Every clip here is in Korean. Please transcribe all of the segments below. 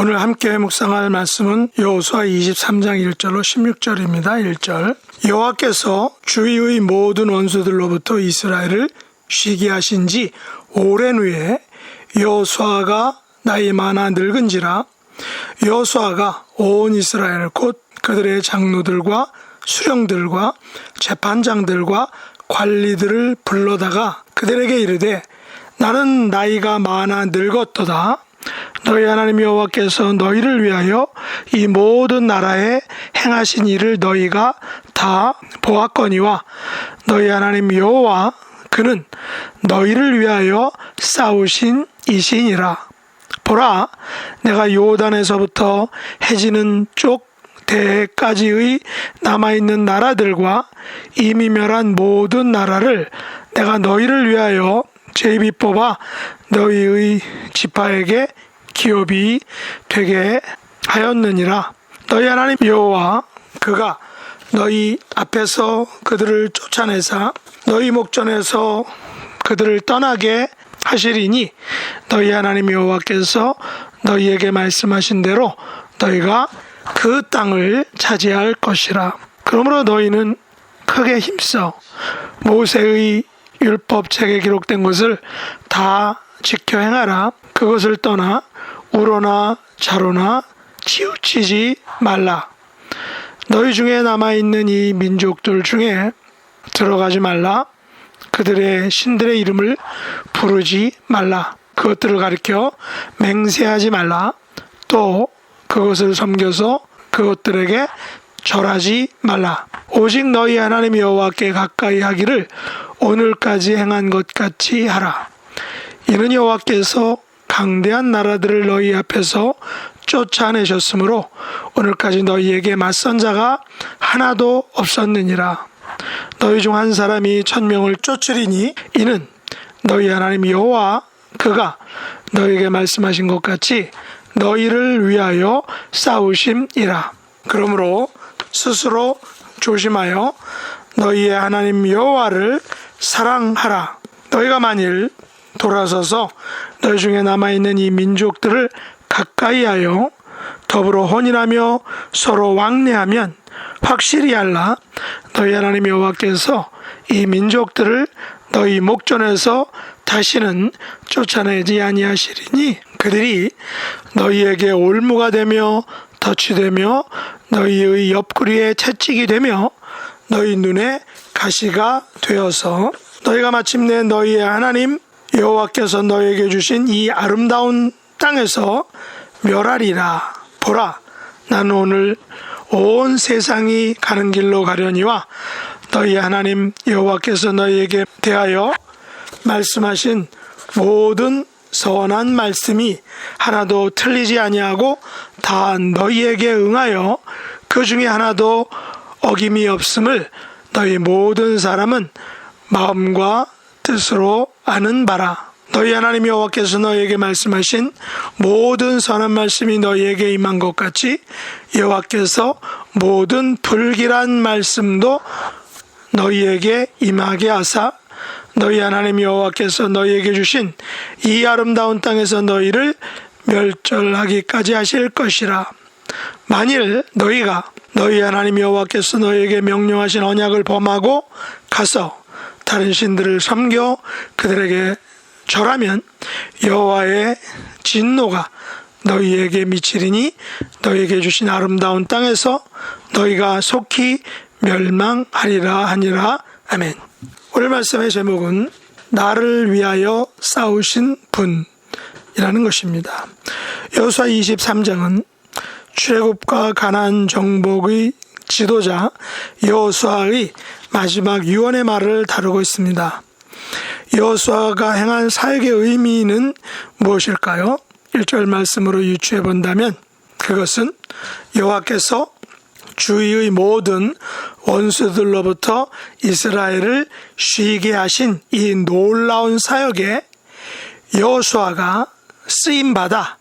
오늘 함께 묵상할 말씀은 여호수아 23장 1절로 16절입니다. 1절 여호와께서 주위의 모든 원수들로부터 이스라엘을 쉬게 하신 지 오랜 후에 여호수아가 나이 많아 늙은지라 여호수아가 온 이스라엘 곧 그들의 장로들과 수령들과 재판장들과 관리들을 불러다가 그들에게 이르되 나는 나이가 많아 늙었도다. 너희 하나님 여호와께서 너희를 위하여 이 모든 나라에 행하신 일을 너희가 다 보았거니와 너희 하나님 여호와 그는 너희를 위하여 싸우신 이신이라. 보라, 내가 요단에서부터 해지는 쪽 대까지의 남아있는 나라들과 이미 멸한 모든 나라를 내가 너희를 위하여 제비 뽑아 너희의 지파에게 기업이 되게 하였느니라. 너희 하나님 여호와 그가 너희 앞에서 그들을 쫓아내사 너희 목전에서 그들을 떠나게 하시리니 너희 하나님 여호와께서 너희에게 말씀하신 대로 너희가 그 땅을 차지할 것이라. 그러므로 너희는 크게 힘써 모세의 율법책에 기록된 것을 다 지켜 행하라. 그것을 떠나 우로나 자로나 치우치지 말라. 너희 중에 남아있는 이 민족들 중에 들어가지 말라. 그들의 신들의 이름을 부르지 말라. 그것들을 가리켜 맹세하지 말라. 또 그것을 섬겨서 그것들에게 절하지 말라. 오직 너희 하나님 여호와께 가까이 하기를 오늘까지 행한 것 같이 하라. 이는 여호와께서 강대한 나라들을 너희 앞에서 쫓아내셨으므로 오늘까지 너희에게 맞선 자가 하나도 없었느니라. 너희 중 한 사람이 천명을 쫓으리니 이는 너희 하나님 여호와 그가 너희에게 말씀하신 것 같이 너희를 위하여 싸우심이라. 그러므로 스스로 조심하여 너희의 하나님 여호와를 사랑하라. 너희가 만일 돌아서서 너희 중에 남아있는 이 민족들을 가까이하여 더불어 혼인하며 서로 왕래하면 확실히 알라 너희 하나님 여호와께서 이 민족들을 너희 목전에서 다시는 쫓아내지 아니하시리니 그들이 너희에게 올무가 되며 덫이 되며 너희의 옆구리에 채찍이 되며 너희 눈에 가시가 되어서 너희가 마침내 너희의 하나님 여호와께서 너희에게 주신 이 아름다운 땅에서 멸하리라. 보라 나는 오늘 온 세상이 가는 길로 가려니와 너희 하나님 여호와께서 너희에게 대하여 말씀하신 모든 선한 말씀이 하나도 틀리지 아니하고 다 너희에게 응하여 그 중에 하나도 어김이 없음을 너희 모든 사람은 마음과 뜻으로 아는 바라. 너희 하나님 여호와께서 너희에게 말씀하신 모든 선한 말씀이 너희에게 임한 것 같이 여호와께서 모든 불길한 말씀도 너희에게 임하게 하사 너희 하나님 여호와께서 너희에게 주신 이 아름다운 땅에서 너희를 멸절하기까지 하실 것이라. 만일 너희가 너희 하나님 여호와께서 너희에게 명령하신 언약을 범하고 가서 다른 신들을 섬겨 그들에게 절하면 여호와의 진노가 너희에게 미치리니 너희에게 주신 아름다운 땅에서 너희가 속히 멸망하리라 하니라 아멘. 오늘 말씀의 제목은 나를 위하여 싸우신 분이라는 것입니다. 여호수아 23장은 출애굽과 가나안 정복의 지도자 여호수아의 마지막 유언의 말을 다루고 있습니다. 여호수아가 행한 사역의 의미는 무엇일까요? 1절 말씀으로 유추해 본다면 그것은 여호와께서 주위의 모든 원수들로부터 이스라엘을 쉬게 하신 이 놀라운 사역에 여호수아가 쓰임 받아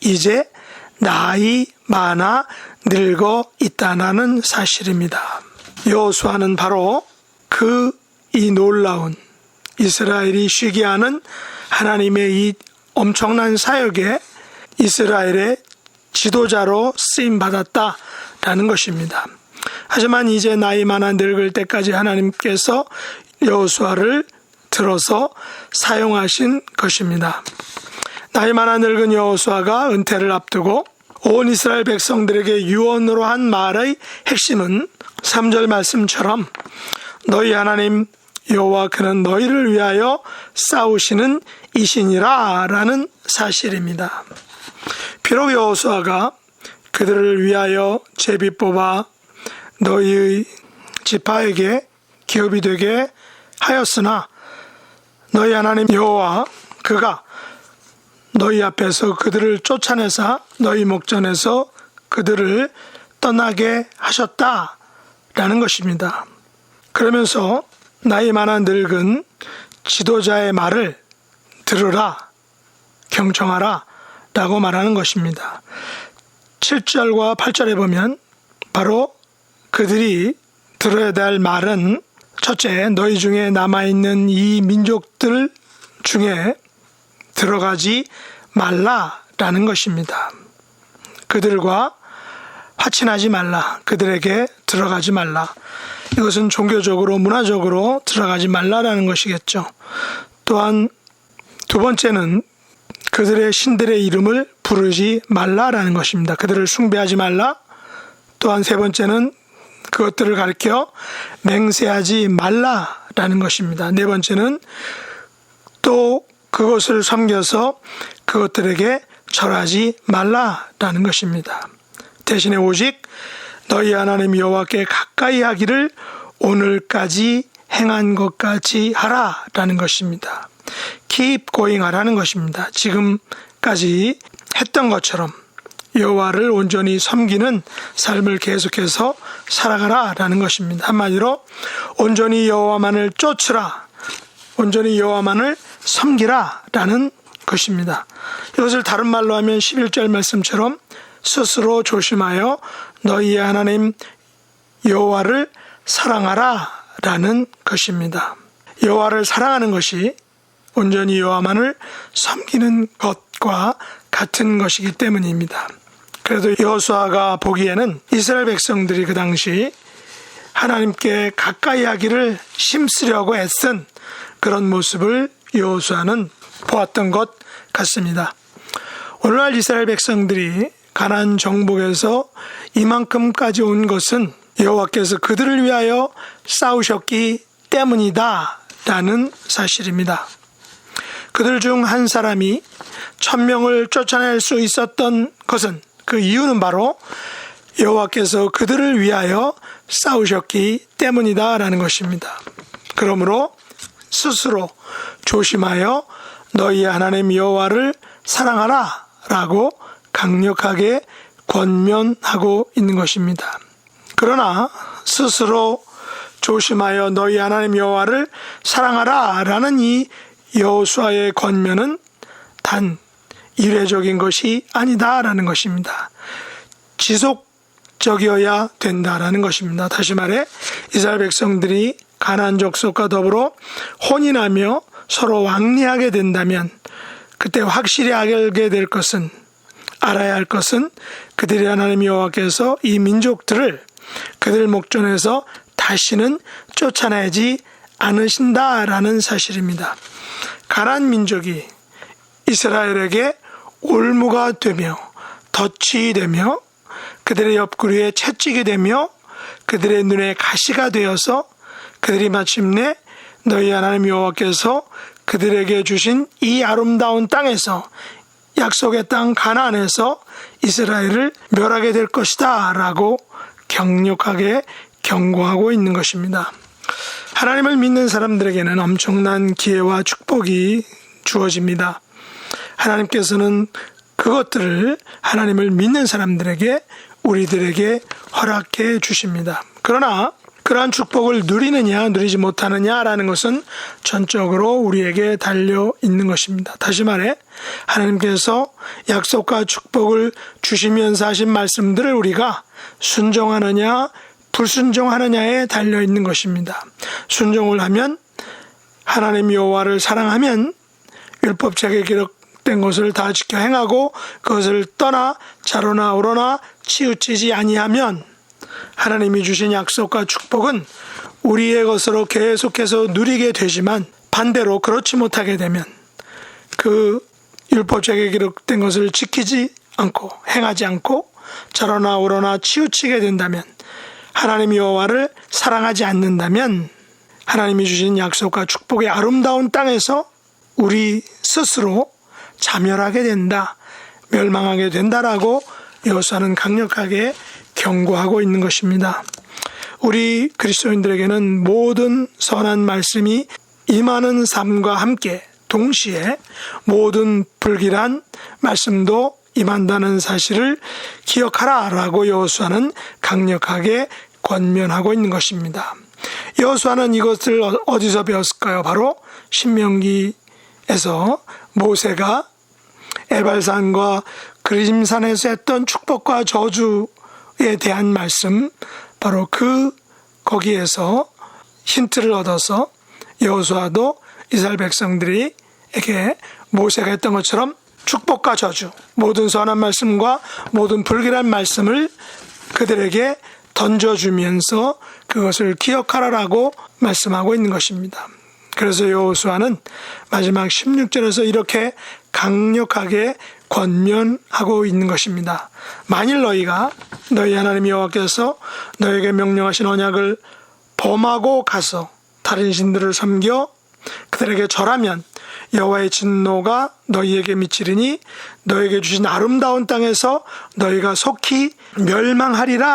이제 나이 많아 늙어 있다는 사실입니다. 여호수아는 바로 그 이 놀라운 이스라엘이 쉬게 하는 하나님의 이 엄청난 사역에 이스라엘의 지도자로 쓰임 받았다라는 것입니다. 하지만 이제 나이 많아 늙을 때까지 하나님께서 여호수아를 들어서 사용하신 것입니다. 나이 많아 늙은 여호수아가 은퇴를 앞두고 온 이스라엘 백성들에게 유언으로 한 말의 핵심은 3절 말씀처럼 너희 하나님 여호와 그는 너희를 위하여 싸우시는 이신이라 라는 사실입니다. 비록 여호수아가 그들을 위하여 제비 뽑아 너희의 지파에게 기업이 되게 하였으나 너희 하나님 여호와 그가 너희 앞에서 그들을 쫓아내사 너희 목전에서 그들을 떠나게 하셨다 라는 것입니다. 그러면서 나이 많아 늙은 지도자의 말을 들으라, 경청하라 라고 말하는 것입니다. 7절과 8절에 보면 바로 그들이 들어야 될 말은 첫째, 너희 중에 남아있는 이 민족들 중에 들어가지 말라라는 것입니다. 그들과 화친하지 말라. 그들에게 들어가지 말라. 이것은 종교적으로, 문화적으로 들어가지 말라라는 것이겠죠. 또한 두 번째는 그들의 신들의 이름을 부르지 말라라는 것입니다. 그들을 숭배하지 말라. 또한 세 번째는 그것들을 가리켜 맹세하지 말라라는 것입니다. 네 번째는 또 그것을 섬겨서 그것들에게 절하지 말라라는 것입니다. 대신에 오직 너희 하나님 여호와께 가까이 하기를 오늘까지 행한 것까지 하라라는 것입니다. keep going 하라는 것입니다. 지금까지 했던 것처럼 여호와를 온전히 섬기는 삶을 계속해서 살아가라라는 것입니다. 한마디로 온전히 여호와만을 쫓으라, 온전히 여호와만을 섬기라라는 것입니다. 이것을 다른 말로 하면 11절 말씀처럼 스스로 조심하여 너희의 하나님 여호와를 사랑하라라는 것입니다. 여호와를 사랑하는 것이 온전히 여호와만을 섬기는 것과 같은 것이기 때문입니다. 그래도 여호수아가 보기에는 이스라엘 백성들이 그 당시 하나님께 가까이 하기를 심쓰려고 애쓴 그런 모습을 여호수아는 보았던 것 같습니다. 오늘날 이스라엘 백성들이 가난 정복에서 이만큼까지 온 것은 여호와께서 그들을 위하여 싸우셨기 때문이다 라는 사실입니다. 그들 중 한 사람이 천명을 쫓아낼 수 있었던 것은 그 이유는 바로 여호와께서 그들을 위하여 싸우셨기 때문이다라는 것입니다. 그러므로 스스로 조심하여 너희 하나님 여호와를 사랑하라라고 강력하게 권면하고 있는 것입니다. 그러나 스스로 조심하여 너희 하나님 여호와를 사랑하라라는 이 여호수아의 권면은 단 일회적인 것이 아니다라는 것입니다. 지속적이어야 된다라는 것입니다. 다시 말해 이스라엘 백성들이 가나안 족속과 더불어 혼인하며 서로 왕래하게 된다면 그때 확실히 알게 될 것은 알아야 할 것은 그들의 하나님 여호와께서 이 민족들을 그들 목전에서 다시는 쫓아내지 않으신다라는 사실입니다. 가난 민족이 이스라엘에게 올무가 되며 덫이 되며 그들의 옆구리에 채찍이 되며 그들의 눈에 가시가 되어서 그들이 마침내 너희 하나님 여호와께서 그들에게 주신 이 아름다운 땅에서 약속의 땅 가나안에서 이스라엘을 멸하게 될 것이다라고 강력하게 경고하고 있는 것입니다. 하나님을 믿는 사람들에게는 엄청난 기회와 축복이 주어집니다. 하나님께서는 그것들을 하나님을 믿는 사람들에게 우리들에게 허락해 주십니다. 그러나 그러한 축복을 누리느냐 누리지 못하느냐라는 것은 전적으로 우리에게 달려 있는 것입니다. 다시 말해 하나님께서 약속과 축복을 주시면서 하신 말씀들을 우리가 순종하느냐 불순종하느냐에 달려 있는 것입니다. 순종을 하면 하나님 여호와를 사랑하면 율법책에 기록된 것을 다 지켜 행하고 그것을 떠나 자로나 우러나 치우치지 아니하면 하나님이 주신 약속과 축복은 우리의 것으로 계속해서 누리게 되지만 반대로 그렇지 못하게 되면 그 율법책에 기록된 것을 지키지 않고 행하지 않고 자로나 우러나 치우치게 된다면 하나님 여호와를 사랑하지 않는다면 하나님이 주신 약속과 축복의 아름다운 땅에서 우리 스스로 자멸하게 된다, 멸망하게 된다라고 여호수아는 강력하게 경고하고 있는 것입니다. 우리 그리스도인들에게는 모든 선한 말씀이 임하는 삶과 함께 동시에 모든 불길한 말씀도 임한다는 사실을 기억하라라고 여호수아는 강력하게 권면하고 있는 것입니다. 여호수아는 이것을 어- 어디서 배웠을까요? 바로 신명기에서 모세가 에발산과 그림산에서 했던 축복과 저주 에 대한 말씀 바로 그 거기에서 힌트를 얻어서 여호수아도 이스라엘 백성들이 에게 모세가 했던 것처럼 축복과 저주 모든 선한 말씀과 모든 불길한 말씀을 그들에게 던져주면서 그것을 기억하라라고 말씀하고 있는 것입니다. 그래서 여호수아는 마지막 16절에서 이렇게 강력하게 권면하고 있는 것입니다. 만일 너희가 너희 하나님 여호와께서 너에게 명령하신 언약을 범하고 가서 다른 신들을 섬겨 그들에게 절하면 여호와의 진노가 너희에게 미치리니 너에게 주신 아름다운 땅에서 너희가 속히 멸망하리라라고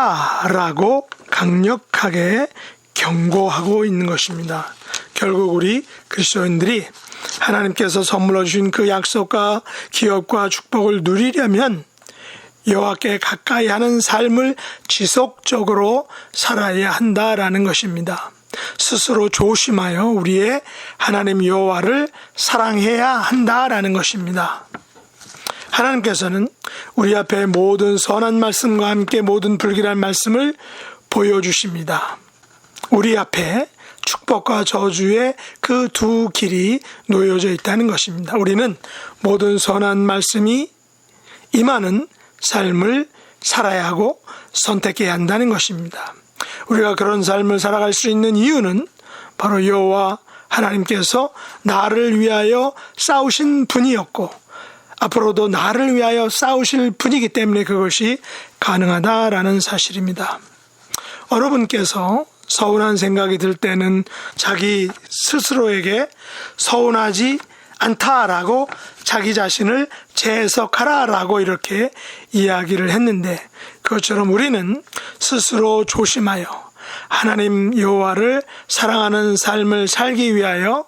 강력하게 경고하고 있는 것입니다. 결국 우리 그리스도인들이 하나님께서 선물로 주신 그 약속과 기업과 축복을 누리려면 여호와께 가까이 하는 삶을 지속적으로 살아야 한다라는 것입니다. 스스로 조심하여 우리의 하나님 여호와를 사랑해야 한다라는 것입니다. 하나님께서는 우리 앞에 모든 선한 말씀과 함께 모든 불길한 말씀을 보여주십니다. 우리 앞에 축복과 저주의 그 두 길이 놓여져 있다는 것입니다. 우리는 모든 선한 말씀이 임하는 삶을 살아야 하고 선택해야 한다는 것입니다. 우리가 그런 삶을 살아갈 수 있는 이유는 바로 여호와 하나님께서 나를 위하여 싸우신 분이었고 앞으로도 나를 위하여 싸우실 분이기 때문에 그것이 가능하다라는 사실입니다. 여러분께서 서운한 생각이 들 때는 자기 스스로에게 서운하지 않다라고 자기 자신을 재해석하라라고 이렇게 이야기를 했는데 그것처럼 우리는 스스로 조심하여 하나님 여호와를 사랑하는 삶을 살기 위하여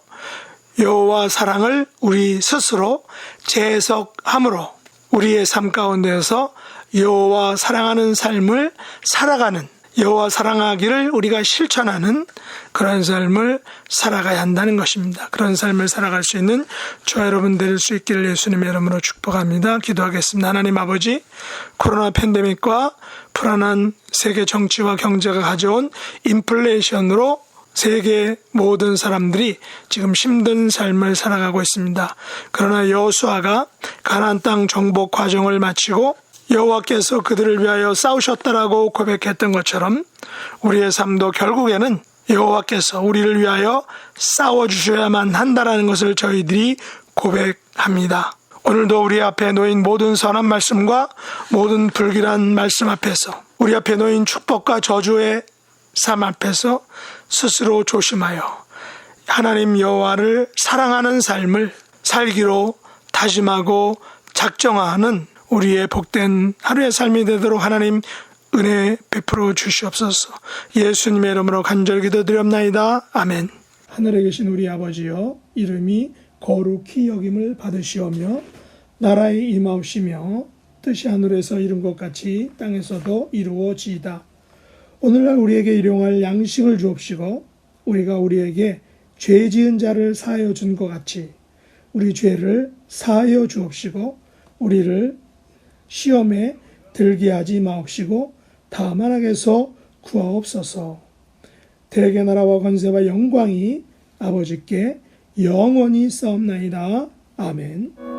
여호와 사랑을 우리 스스로 재해석함으로 우리의 삶 가운데서 여호와 사랑하는 삶을 살아가는 여호와 사랑하기를 우리가 실천하는 그런 삶을 살아가야 한다는 것입니다. 그런 삶을 살아갈 수 있는 저와 여러분 될 수 있기를 예수님의 이름으로 축복합니다. 기도하겠습니다. 하나님 아버지 코로나 팬데믹과 불안한 세계 정치와 경제가 가져온 인플레이션으로 세계 모든 사람들이 지금 힘든 삶을 살아가고 있습니다. 그러나 여호수아가 가나안 땅 정복 과정을 마치고 여호와께서 그들을 위하여 싸우셨다라고 고백했던 것처럼 우리의 삶도 결국에는 여호와께서 우리를 위하여 싸워 주셔야만 한다라는 것을 저희들이 고백합니다. 오늘도 우리 앞에 놓인 모든 선한 말씀과 모든 불길한 말씀 앞에서 우리 앞에 놓인 축복과 저주의 삶 앞에서 스스로 조심하여 하나님 여호와를 사랑하는 삶을 살기로 다짐하고 작정하는 우리의 복된 하루의 삶이 되도록 하나님 은혜 베풀어 주시옵소서. 예수님의 이름으로 간절히 기도드렸나이다. 아멘. 하늘에 계신 우리 아버지여 이름이 거룩히 여김을 받으시오며 나라의 임하옵시며 뜻이 하늘에서 이룬 것 같이 땅에서도 이루어지이다. 오늘날 우리에게 일용할 양식을 주옵시고 우리가 우리에게 죄 지은 자를 사하여 준 것 같이 우리 죄를 사하여 주옵시고 우리를 시험에 들게 하지 마옵시고 다만 악에서 구하옵소서. 대개 나라와 권세와 영광이 아버지께 영원히 싸움나이다. 아멘.